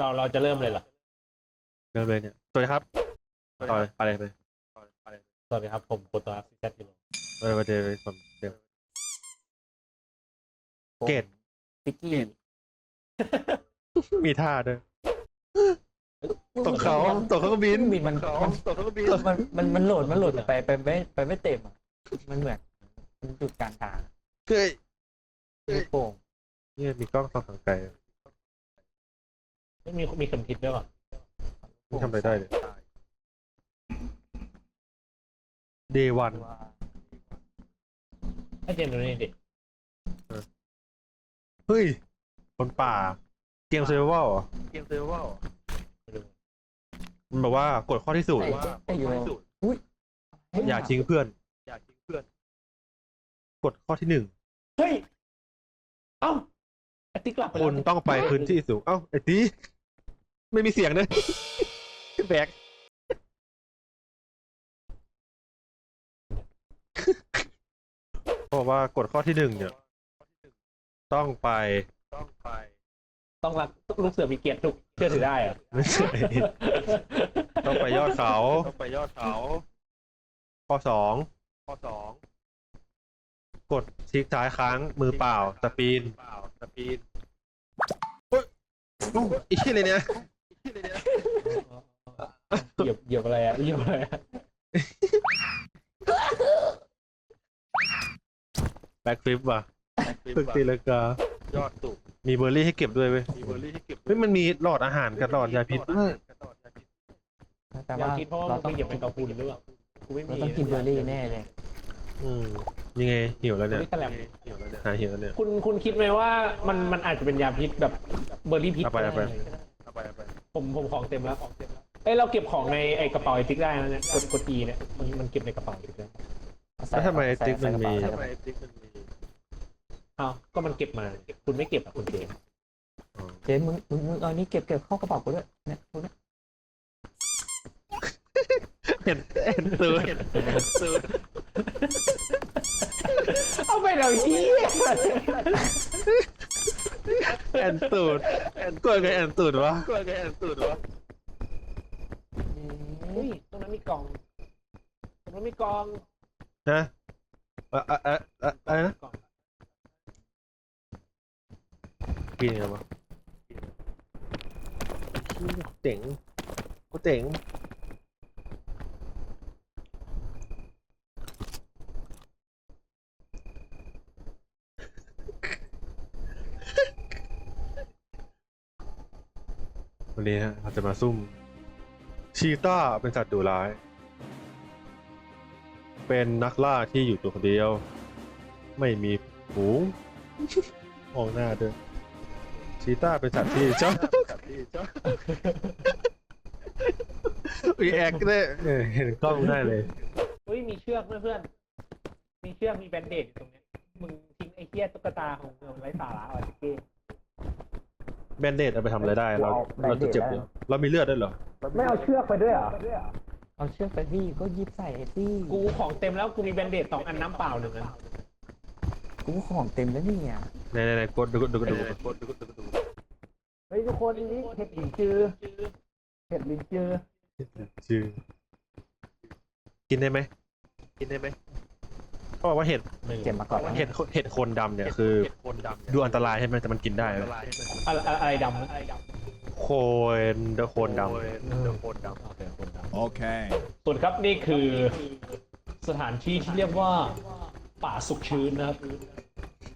เราเราจะเริ่มเลยเหรอ เริ่มเลยเนี่ยสวัสดีครับต่อเลยไปเลยไปเลยสวัสดีครับ ผมโคตรซิแคทกิโลไปเลยไปเลยไปเลยผมเดี๋ยวเกตปิกกี้มีท่าด้วยตกเขาตกเขาก็บินบินมันเขามันตกเขาก็บินมันมันมันโหลดมันโหลดไปไปไม่ไปไม่เต็มอะมันเหมือนมันจุดกลางทางเฮ้ยลูกโป่งเนี่ยมีกล้องส่องทางไกล ไม่มีมีเข็มทิศด้วยป่ะนี่ทำอะไรได้เนี่ย day one ว่าให้เจมส์ดูนี่ดิเฮ้ย คนป่า เกมเซอร์ไวลเกมเซอร์ไวลไม่ดูมันบอกว่ากฎข้อที่สูตรไอ้ไอ้โยอุ้ยอย่าทิ้งเพื่อน อย่าทิ้งเพื่อนกฎข้อที่หนึ่งเฮ้ย เอ้าไอติ๊กกลับไปคแล้วนต้องไปพื้นที่สูง เอ้าไอ้ตี ไม่มีเสียงเลยแบกบอกว่ากฎข้อที่หนึ่งเนี่ย ต้องไปต้องไป ต้องรักลูกเสือมีเกียรติทุกเชื่อถือได้เหรอะไม่ใช่ต้องไปยอดเขา ต้องไปยอดเขา ข้อสองข้อสองกดคลิกซ้ายค้างมือเปล่าสปีนเปล่าสปีนเฮ้ยโอ้อีกที่เลยเนี่ย เหยียบเหยียบอะไรอะเหยียบอะไรอะแบ็คฟลิปว่ะตึกตีลังกายอดสุกมีเบอร์รี่ให้เก็บด้วยเว้ยมีเบอร์รี่ให้เก็บเฮ้ยมันมีหลอดอาหารกับหลอดยาพิษแต่อย่าว่าคิดเพราะว่าเรามันต้อไม่งเหยียบเป็นกระพุนหรือเปล่ากูไม่เรามีต้องกินเบอร์รี่แน่เลยอืมยังไงหิวแล้วเนี่ยนี่กระแหลมหาหิวแล้วเนี่ย คุณคุณคิดไหมว่ามันมันอาจจะเป็นยาพิษแบบเบอร์รี่พิษเอาไปเอาไปก็ด้ ผมผมของเต็มแล้วของเต็มแล้วเอ้ยเราเก็บของในไอกระเป๋าไอติ๊กได้นะเนี่ยกดกด E เนี่ยมันมันเก็บในกระเป๋าไอติ๊กได้แล้วทำไมติ๊กมันมีใส่กระเป๋าอ้าวก็มันเก็บมาคุณไม่เก็บอะคุณเจมส์เจ๊มึงมึงมึงเอานี่เก็บเก็บเข้ากระเป๋ากูด้วยเนี่ยพวกเนี้ยเห็นเห็นตื่นเอาไปเราที่ แอนตูดแอนกล้วยกับแอนตูดวะกล้วยกับแอนตูดวะเฮ้ยตรงนั้นมีกล่องตรงนั้นมีกล่องฮะเอะเอะเอะเอะอะไรนะกล่องกินไงวะเจ๋งกูเจ๋ง วันนี้ฮะเราจะมาซุ่มชีต้าเป็นสัตว์ดุร้าย เป็นนักล่าที่อยู่ตัวคนเดียว ไม่มีฝูงมองหน้าด้วยชีต้าเป็นสัตว์ที่ชอบรีแอคได้เออเห็นกล้องได้เลยเฮ้ยมีเชือกด้วยเพื่อนมีเชือกมีแบนเดดอยู่ตรงเนี้ยมึงทิ้งไอ้เหี้ยตุ๊กตาของมึงไว้สาระอะจิกเก้ แบนเดดเอาไปทำอะไรได้ เราเราจะเจ็บเหรอเรามีเลือดด้วยเหรอ ไม่เอาเชือกไปด้วยเหรอเอาเชือกไปพี่ก็ยิบใส่ไอ้ที่กูของเต็มแล้วกูมีแบนเดดสองอันน้ำเปล่าหนึ่งอันกูของเต็มแล้วนี่อะไหนไหนไหนกดดูกดดูกดดูเฮ้ยทุกคนนี่เห็ดหลินจือเห็ดหลินจือชื่อกินได้ไหมกินได้ไหม เขาบอกว่าเห็ดเก็บมาก่อนนะเห็ดเห็ดโคนดำเนี่ยคือดูอันตรายใช่ไหมแต่มันกินได้ไหมอะไรอะไรดำนะโคนเดอะโคนดำโอเคคนดำ Okay. ส่วนครับนี่คือสถานที่ที่เรียกว่าป่าสุกชื้นนะครับ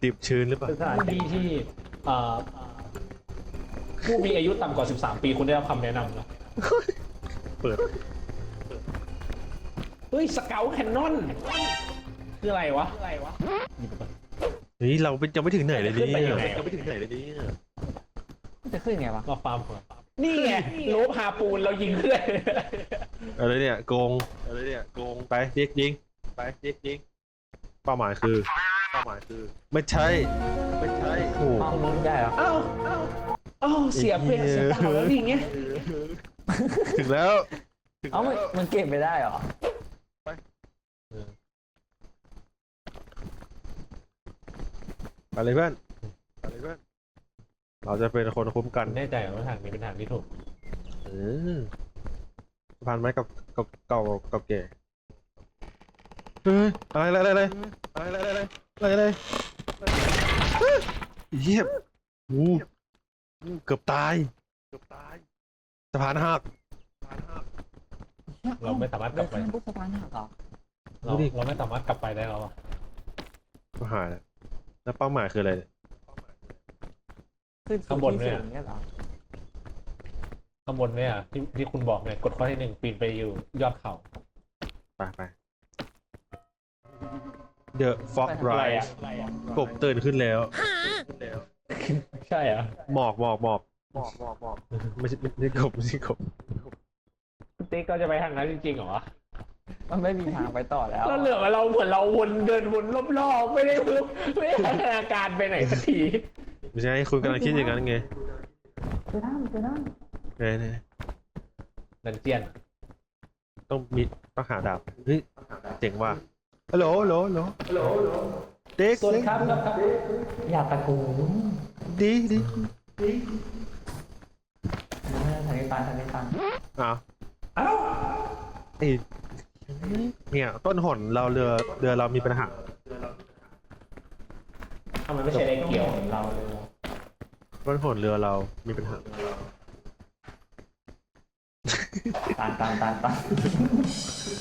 ดิบชื้นหรือเปล่าเป็นสถานที่ที่เอ่อผู้มีอายุต่ำกว่า 13 ปีคุณได้รับคำแนะนำนะเปิด เฮ้ย สเกลแคนนอน คืออะไรวะอะไรวะหยิบไปก่อนนี่เรายังไม่ถึงไหนเลยขึ้นไปเนี่ยังไงยยังไม่ถึงไหนเลยเนี่ยมันจะขึ้นไงวะมาฟาร์มก่อนนี่ไงโลบฮาปูนเรายิงเพื่อนอะไรเนี่ยโกงอะไรเนี่ยโกงไปยิงยิงไปยิงยิงเป้าหมายคือเป้าหมายคือ ไม่ใช่ไม่ใช่โอ้เอามึงได้เหรอเอ้าเอ้าเอ้าเสียเปรียบเสียเปล่าแล้วนี่ไงถึงแล้วถึงเอามันแล้วมันเก็บไปได้เหรอ ไปเลยเพื่อนไปเลยเพื่อน เราจะเป็นคนคุ้มกันแน่ใจเหรอว่าทางนี้เป็นทางที่ถูกเออสะพานไม้กับกับเก่ากับเก๋เฮ้ยอะไรอะไรอะไรอะไรอะไรอะไรอะไรเยี่ยมอู้เกือบตาย เกือบตายสะพานหักเราไม่สามารถกเดิลันบไปข้ามปุ๊บสะพานหักเหรอ เราเราไม่สามารถกลับไปได้แล้วอะ ก็หายแล้ว แล้วเป้าหมายคืออะไรเนี่ยขึ้นสู่ที่สูงเนี่ยเหรอข้างบนเนี่ยที่ที่คุณบอกเนี่ยกดข้อที่หนึ่งปีนไปอยู่ยอดเขา ไปไป The Fog อะไร Rise อะ กบตื่นขึ้นแล้ว ใช่เหรอหมอกหมอกหมอกหมอกหมอกหมอกไม่ใช่ไม่ใช่กบไม่ใช่กบ คุณติ๊กก็จะไปทางนั้นจริงๆเหรอ มันไม่มีทางไปต่อแล้วเราเหลือมาเราเหมือนเราวนเดินวนรอบๆไม่ได้รู้ไม่ได้พัฒนาการไปไหนสักทีไม่ใช่คุณกำลังคิดอย่างนั้นไงเจอน้ำเจอน้ไงไงนันเจียน ต้องมีต้องหาดาบเฮ้ยเจ๋งว่ะฮัลโหลฮัลโหลฮัลโหลฮัลโหลเด็กส่วนครับครับครับำอยากตะโกนดีดีทางนี้ตันทางนี้ตันอ้าวเอ้าไอ้ เนี่ย ต้นหนเราเรือเรือเรามีปัญหาทำไมไม่ใช่ในเกี่ยวเราเลยต้นหนเรือเรามีปัญหาตันตันตันตัน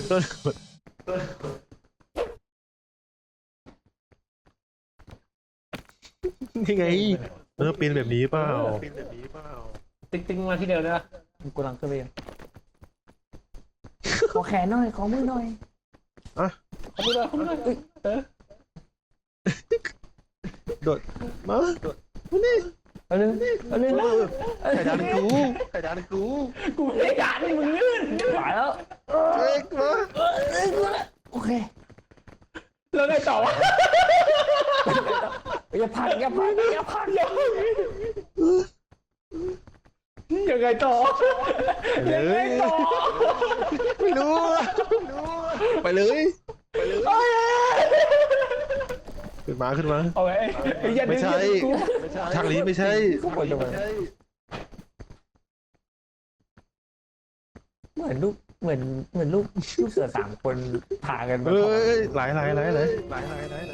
ต้นหนนี่ไงเออปีนแบบนี้เปล่าปีนแบบนี้เปล่าติ๊กติ๊กมาที่เดียวนะกูกำลังขึ้นไปอยู่ ขอแขนหน่อย ขอมือหน่อยเขาไม่ได้เขาไม่ได้เออโดดมาโดดมานี่เอาเลยเอาเลยไข่ดานกูไข่ดานกูกูไม่ได้ด่านี่มึงลื่นหายแล้วเอ้ยมาโอเคแล้วไงต่อวะอย่าพักอย่าพักอย่าพักยังยังไงต่อไปยังเลไงยต่อ ไม่รู้อะไปเลยขึ้นมาขึ้นมา เอาไว้ไอ้ยันไม่ใช่กูทางนี้ไม่ใช่ทุกคนจะเหมือนเหมือนลูกเหมือนเหมือนลูกลูกเสือสามคนพากันมาเฮ้ถอยไหลไหลไหลไหลไหลไหลไหลไหล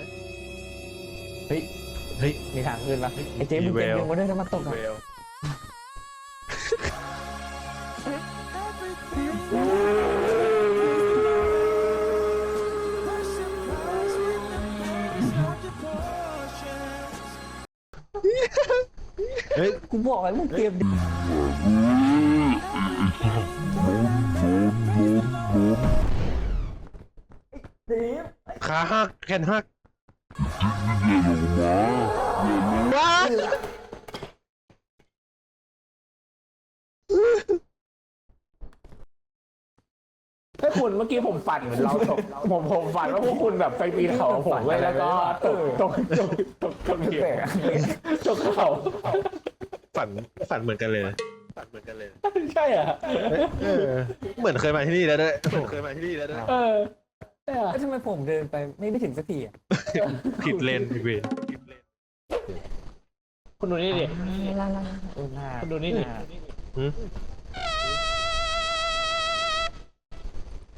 เฮ้ยเฮ้ยมีทางขึ้นปะไอ้เจ๊มึงเก่งมีแววยังมาด้วยถ้ามันตกอะเฮ้ยกูบอกแล้วมึงเตรียมดิขาหักแขนหักว้าคุณเมื่อกี้ผมฝันเหมือนเราตกผมผมฝันว่าพวกคุณแบบไปปีนเขาผมไว้ยแล้วก็ตกตกตกตกตกเหวตกเขา ฝันฝันเหมือนกันเลยฝันเหมือนกันเลยใช่อะเออเหมือนเคยมาที่นี่แล้วด้วยเหมือนเคยมาที่นี่แล้วด้วยเออใช่อะแล้วทำไมผมเดินไปไม่ได้ถึงสักทีอะผิดเลนผิดเวรคุณดูนี่ดิลาลาเออหน้าคุณดูนี่ดิ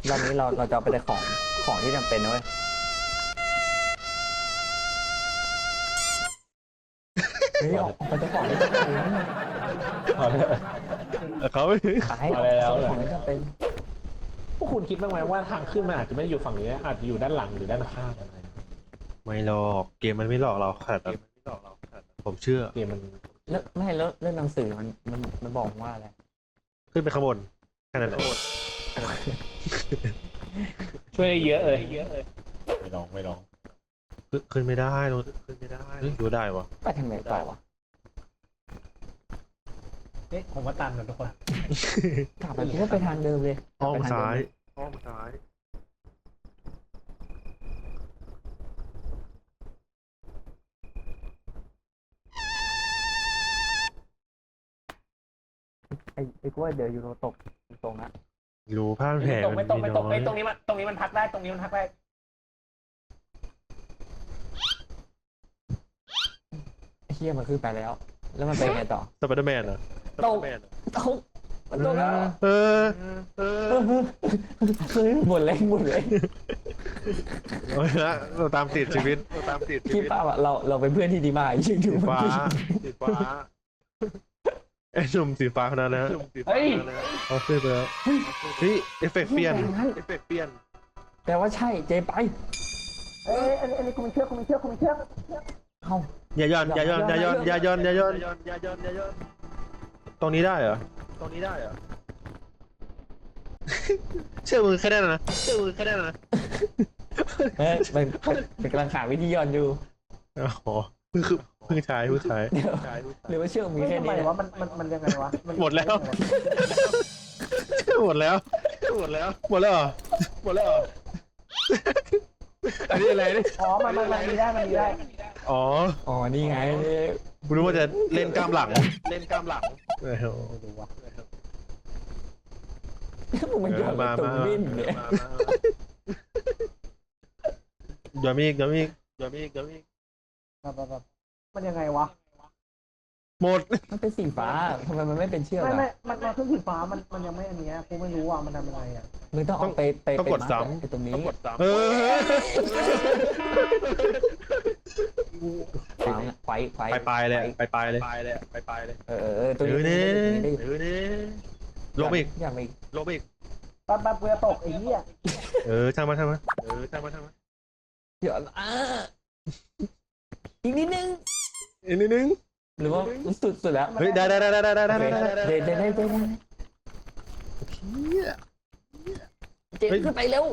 รอบนี้เราเราจะเอาไปแต่ของของที่จำเป็นนะเว้ย เฮ้ยออกไปแต่ของที่จำเป็นเขาไม่ขายออกของที่จำเป็นพวกคุณคิดบ้างไหมว่าทางขึ้นมันอาจจะไม่ได้อยู่ฝั่งนี้อาจจะอยู่ด้านหลังหรือด้านข้างอะไรไม่หลอกเกมมันไม่หลอกเราขนาดนั้นผมเชื่อเกมมันแล้วไม่แล้วเรื่องหนังสือมันมันมันบอกว่าอะไรขึ้นไปข้างบนแค่นั้นแหละช่วยได้เยอะเลยเยอะเลยไม่ลองไม่ลอง ขึ้นขึ้นไม่ได้โน้ตขึ้นไม่ได้ดูได้วะไปทางไหนต่อวะเอ๊ะผมว่าตันกันทุกคนกลับไปก็ไปทางเดิมเลยอ้อมไปทงซ้ายเดิมอ้อมซ้ายไอ้ไอ้กล้วยเดี๋ยวยูโรตกตรงนะรู้ผ้าแผลไม่ตกมันไม่ตกมีไม่ตน้กอยไอ้ตรงนี้มันตรงนี้มันพักได้ตรงนี้มันพักได้ ไอ้เฮียมันขึ้นไปแล้ว แล้วมันไปไงต่อสไปเดอร์แมนเหรอตกตกมันตกแล้วเออเฮ้ยหมดเลยหมดเลยเอาละเราตามติดชีวิตเราตามติดชีคิดวิตป่าวว่าเราเราเป็นเพื่อนที่ดีมากยิ่งดูสีมัน ฟ้าสีฟ้าไอ้หนุ่มสีฟ้าคนนั้นนะเฮ้ย เอาเสื้อไปแล้วเฮ้ยเอฟเฟกต์เปลี่ยนเอฟเฟกต์เปลี่ยนแต่ว่าใช่เจไปเอ้ยอันนี้อันนี้กูมีเชือกกูมีเชือกกูมีเชือกเอ้า อย่าย่อนอย่าย่อนอย่าย่อนอย่าย่อนอย่าย่อนอย่าย่อนอย่าย่อนตรงนี้ได้เหรอตรงนี้ได้เหรอเชื่อมือแค่นั้นนะเชื่อมือแค่นั้นนะเฮ้ยมันมันมันกำลังหาวิธีย้อนอยู่อ๋อเพิ่งคือเพิ่งใช้เพิ่งใช้เดี๋ยวหรือว่าเชื่อมีเฮ้ยแค่ทำไมนี้วะมันมันมันยังไงวะนหมดแล้วหมดแล้วหมดแล้วหมดแล้วเหรอหมดแล้วเหรออันนี้อะไรนี่อ๋อมันมันมันมีได้มันมีได้ อ๋ออ๋อ นี่ไงกูรู้ว่าจะเล่นกล้ามหลังเล่นกล้ามหลังเออดูวะมันย้อนไปตรงดิ้นเนี่ยย้อนมีอีกย้อนมีอีกย้อนมีอีกย้อนมีอีกแบบแบบแบบมันยังไงวะ หมด มันเป็นสีฟ้าทำไมมันไม่เป็นเชือกไม่ไม่อะมันมันขึ้นสีฟ้ามันมันยังไม่อันเนี้ยกูไม่รู้ว่ามันทำยังไงอะ มึงต้องเอาไปไปต้องไปกดมาร์ซ้ไอ้ตรงนี้ำต้องกดซ้ำเออขวางอะไฟไฟไปปลายเลยไปปลายเลยไปปลายเลยเออเออเออตรงเออนี้เนี่ยตรงนี้เออนี่ลบอีกอย่ามาอีกลบอีกแป๊บแป๊บเรือตกไอ้เหี้ยเออช่างมันช่างมันเออช่างมันช่างมันเดี๋ยวอ่าอีกนิดนึงอีกนิดนึงหรือว่าสุดสุดแล้วเฮ้ยได้ได้ได้ได้ได้ได้ได้เดได้นเดนเดนเดน เจ็บขึ้นไปเร็ว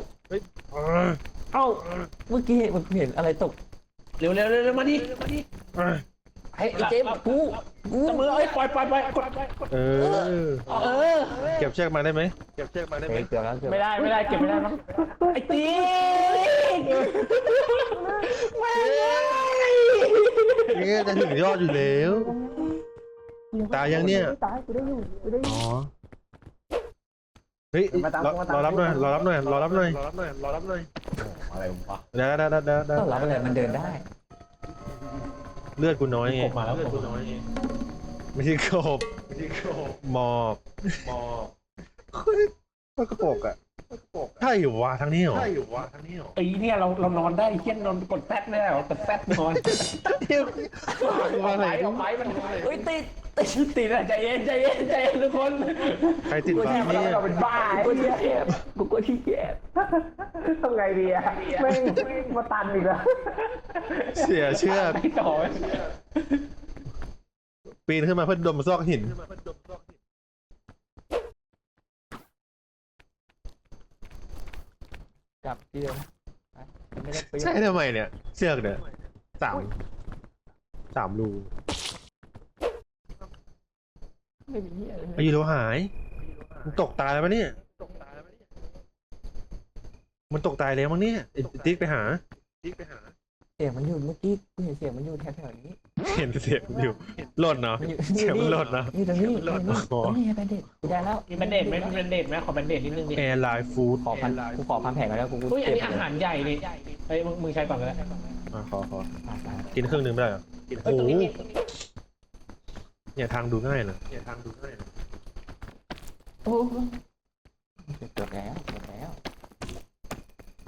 เอ้าเมื่อกี้เห็นมันเห็นอะไรตกเร็วเร็วเร็วเร็วมาดิมาดิไอ้เจมกูกูจับมือเอ้ยปล่อยปล่อยปล่อยกดเออ เออเก็บเชือกมาได้ไหมเก็บเชือกมาได้ไหมเกือบแล้วเกือบไม่ได้ไม่ได้เก็บไม่ได้มั้งไอ้ตีเนี่ยจะถึงยอดอยู่แล้ว ตายยังเนี่ย ตายกูได้อยู่กูได้อยู่อ๋อ เฮ้ยรอรอรับหน่อยรอรับหน่อยรอรับหน่อยรอรับหน่อยรอรับหน่อยอะไรวะได้ได้ได้ได้ได้ต้องรับอะไรมันเดินได้ เลือดกูน้อยไงผมมาแล้วเลือดผมกูน้อยไงไม่ใช่กบไม่ใช่กบหมอกหมอกมันกระปกอะ ใช่อยู่วะทางนี้เหรอใช่อยู่วะทางนี้เหรอไอ้เนี่ยเราเรานอนได้เฮี้ยนนอนกดแซดไม่ได้หรอกดแซดนอนมาไหนออกไปมันเฮ้ยติดติดติดอะใจเย็นใจเย็นใจเย็นทุกคนใครติดบ้าเราเนี่ยเราเป็นบ้ากูไอ้ที่เหี้ยเกียจกูกลัวที่เกียจทำไงดีอะแม่งมาตันอีกแล้วเสียเชือก ไม่ต่อ ปีนขึ้นมาเพื่อดมซอกหิน กลับที่เดิมไปไม่ได้ไปใช่ทำไมเนี่ยเชือกเนี่ยสามสามรูไม่มีเหี้ยเลยไอ้ยูโรหายมันตกตายแล้วปะเนี่ย มันตกตายแล้วมั้งเนี่ยไอ้ติ๊กไปหาติ๊กไปหาเสียงมันอยู่เมื่อกี้กูเห็นเสียงมันอยู่แถวๆนี้ เห็นเสียงอยู่หล่นเนาะมันอยู่เสียงมันหล่นนะนี่ตรงนี้หล่นนี่อ๋อตรงนี้ไงแบนเด็ดกูได้แล้วมีแบนเดดไหมมีแบนเดดไหมขอแบนเดดนิดนึงดิแอร์ไลน์ฟู้ดขอพันกูขอพันแผงแล้วกูอุ้ยอันเก็บนี้อาหารใหญ่นี่เฮ้ยมึงมึงใช้ก่อนก็ได้อะขอขอไปไปกินครึ่งหนึ่งไม่ได้เหรอเฮ้ยตรงนี้มีเนี่ยทางดูง่ายนะเนี่ยทางดูง่ายนะโอ้เกือบแล้วเกือบแล้ว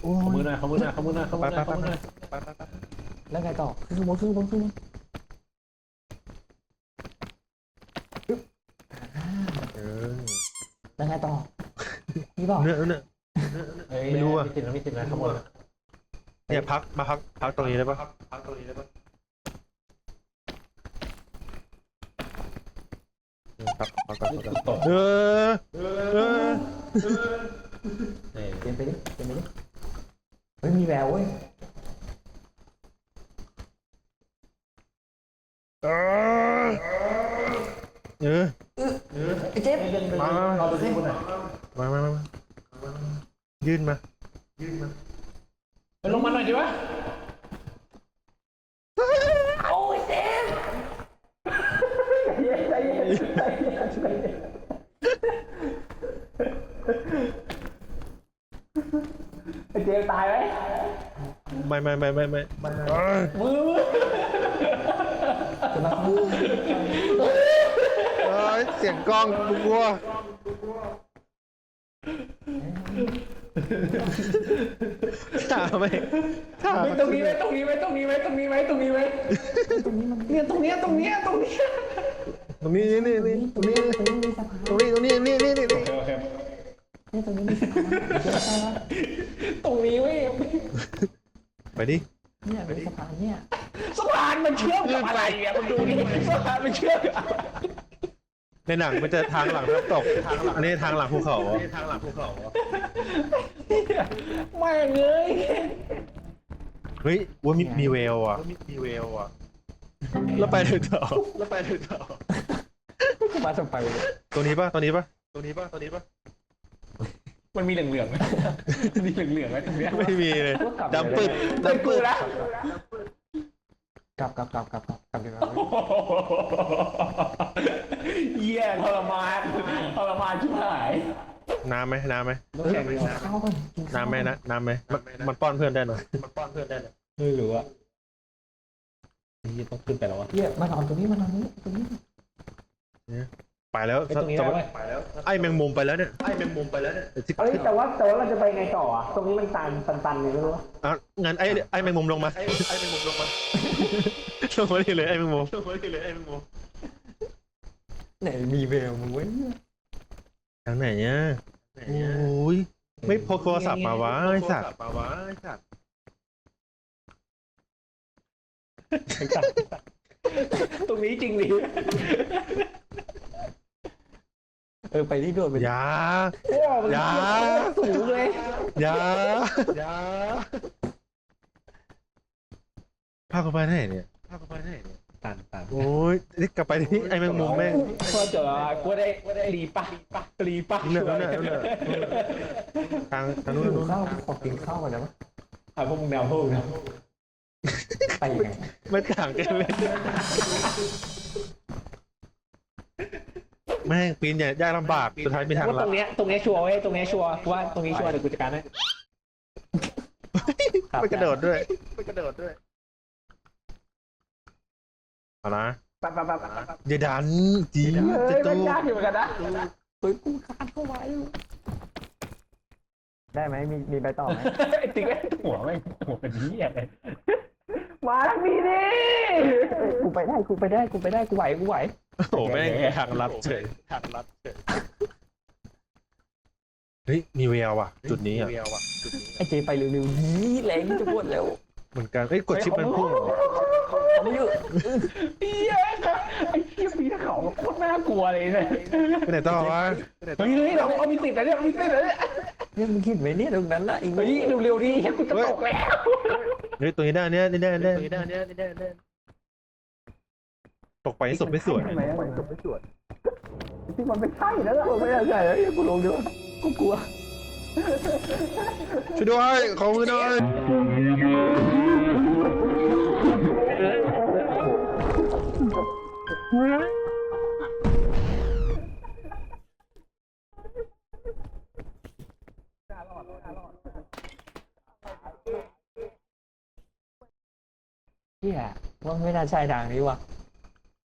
โอ้ขมือยหน่อยขมือหน่อยขมือหน่อยขมืไปอหไปน่อยขไปมือหน่อยไปไปไปแล้วไงต่อขึ้นบนขึ้นบนขึ้นบน เออ แล้ว ไงต่อนี่บอกเนื้อเนื้อเฮ้ยไม่รู้อะมีติดนะมีติดนะขมือเนี่ยพักมาพักพักตรงนี้ได้ปะพักตรงนี้ได้ปะพักพักก่อนพักก่อนตกเออเออเปลี่ยนไปดิเปลี่ยนไปดิเฮ้ยมีแววเว้ยเออเออ ไอ้เจ๊บมาเราไปที่คนไหนมามามามายื่นมา ยื่นมาไปลงมาหน่อยดิวะโอ้ยเจ๊บใจเย็นใจเย็นใจเย็นไอ้เจมส์ตายไหมไม่ไม่ไม่ไม่ไม่เออมือมือจนะเอ้ย เสียงกล้องกูกลัวถามไหมถามตรงนี้ไหมตรงนี้ไหมตรงนี้ไหมตรงนี้ไหมตรงนี้ไหมเนี่ยตรงเนี้ยตรงเนี้ยตรงเนี้ยตรงนี้นี่นี่ตรงนี้ตรงนี้มีสะพานตรงนี้ตรงนี้นี่นี่นี่โอเคโอเคเนี่ยตรงนี้มีสะพานเชื่อใช่ไหมตรงนี้เว้ยไปดิเนี่ยมีสะพานเนี่ยสะพานมันเชื่อมกับอะไรอะมันดูดิสะพานมันเชื่อมกับอะไร ในหนังมันจะทางหลังน้ำตก อันนี้ทางหลังภูเขาทางหลังภูเขาไม่งเลยเฮ้ยว่ามีมีเวลอะมีเวลอะ แล้วไปถึงต่อแล้วไปถึงต่อกูมาสไปเลยตัวนี้ป่ะตัวนี้ป่ะตัวนี้ป่ะตัวนี้ป่ะมันมีเหลืองๆไหมมันมีเหลืองๆไหมตรงเนี้ยไม่มีเลยดำปึ๊ดไม่ดำกูปึ๊ดนะ กลับกลับกลับกลับกลับกลับดีกว่าเยี่ยทรมานทรมานชิบหายน้ำไหมน้ำไหมต้องแข่งเลยนะเข้าก่อนกิข้าวน้ำไหมนะน้ำไหมมันมันป้อนเพื่อนได้หน่อยมันป้อนเพื่อนได้หน่อยไม่รู้อะนี่ต้องขึ้นไปแล้ววะเยี่ยมานอนตรงนี้มานอนนี้ตรงนี้ ไปแล้วไอ้ตรงนี้ได้ไหมไปแล้วไอ้แมงมุมไปแล้วเนี่ยไอ้แมงมุมไปแล้วเนี่ยที่เอ้ยแต่ว่าแต่ว่าเราจะไปไงต่ออะตรงนี้มันตันตันตันๆไงไม่รู้อะอะงั้นไอ้ไอ้แมงมุมลงมาไอ้ไอ้แมงมุมลงมาลงมาที่เลยไอ้แมงมุมลงมาที่เลยไอ้แมงมุมไหนมีเวลมึงเว้ยทางไหนเนี่ยโอ้ยไม่พกโทรศัพท์มาวะไอ้สัตว์มาวะไอ้สัตว์ตรงนี้จริงดิ เออไปที่โดดไปอย่าโอ้มันอย่าสูงเลยอย่าอย่าพากูไปไหนเนี่ยพากูไปไหนเนี่ยตันตันโอ้ยนี่กลับไปที่ไอ้แมงมุมแม่งพอเจอกูได้กูได้รีปะรีปะเนี่ยเนี่ยเนี่ยทางทางนู้นหิทางวนู้นข้าวขอกินข้าวก่อนนะวะอะพวกมึงแนวพวกมึงนะไปยังไงไม่ต่างกันเลย แม่งปีนใหญ่ยากลำบากสุดท้ายมีทางว่าลัตดรงเนี้ยตรงเนี้ยชัวร์เว้ยตรงเนี้ยชัวร์ว่าตรงนี้ชัวร์เดี๋ยวกูจัดการให้ไม่กระโดดด้วยไม่กระโดดด้วยเอานะไปไปไปไปไปอย่าดันจริงเฮ้จะยมันตู้ยากอยู่เหมือนกันนะเฮ้ยกูคานเข้าไว้ได้ไหมมีมีใบต่อไหมไอ้ติ๊กไอ้หัวไม่งหัวเป็นเหี้ยเลยมาทางนี้ดิกูไปได้กูไปได้กูไปได้กูไหวกูไหว โอ้โหแม่งทางลัดเฉยทางลัดเฉยเฮ้ยมีเวลว่ะ จุดนี้อะไอ้เจไปเร็วๆนี้แรงจะปวดแล้วเหมือนกันเอ้ยกดชิปมันพุ่งเหรอทำเยอะเหี้ยไอ้เหี้ยปีนเขาโคตรน่ากลัวเลยเนี่ยไปไหนต่อวะเฮ้ยเฮ้ยเราเอามีติดนะเนี่ยมีติดนะเนี่ยเนี่ยมึงคิดไหมเนี่ยตรงนั้นน่ะอีกเฮ้ยเร็วๆดิเฮ้ยกูจะตกแล้วเฮ้ยตัวนี้ได้เนี้ยนี่ได้ได้ ตกไปให้สุดไม่สวยที่มันไม่ใช่แล้วมันไม่ใช่แล้วกูลงด้วยกูกลัว ช่วยด้วยขอมือหน่อยเฮียว่าไม่น่าใช่ทางนี้วะ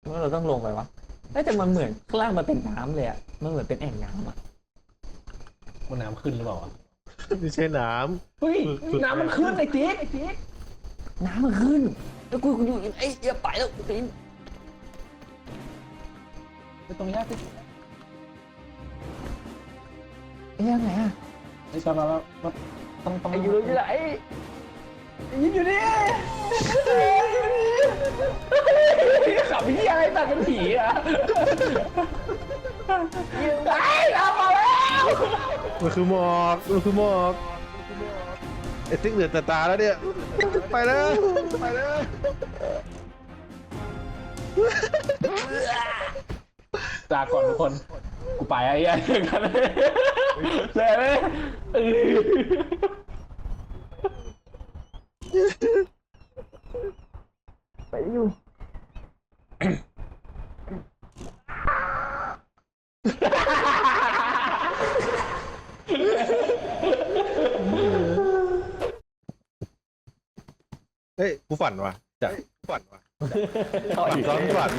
ว่าเราต้องลงไปวะเอ้ยแต่มันเหมือนข้างล่างมันเป็นน้ำเลยอะ มันเหมือนเป็นแอ่งน้ำอะ มันน้ำขึ้นหรือเปล่าไม่ใช่น้เฮ้ยน้ำมันขึ้นไอ้ติ๊กน้ำมันขึ้น แล้วกูกูอยู่ไอ้เหี้ยไปแล้วปีนตรงนี้ติ๊กเอ้ยยังไงอะไอ้ชอบมาต้องต้องไอ้อยู่อยู่ไหน ยินอยู่นี่ขับพี่อะไรตัดเป็นผีอะไอ้เรามาแล้วำมันคือหมอกมันคือหมอกไอ้ติ๊กเหลือแต่ตาแล้วเนี่ย ไปแล้วไปแล้วลาก่อนทุกคน กูไปไอ้ยัยกันเลยเลยไหมเออ ไปอยู่ เฮ้ยกู ฝันว่ะจ้ะฝันว่ะต่อฝันอีกซ้อนฝัน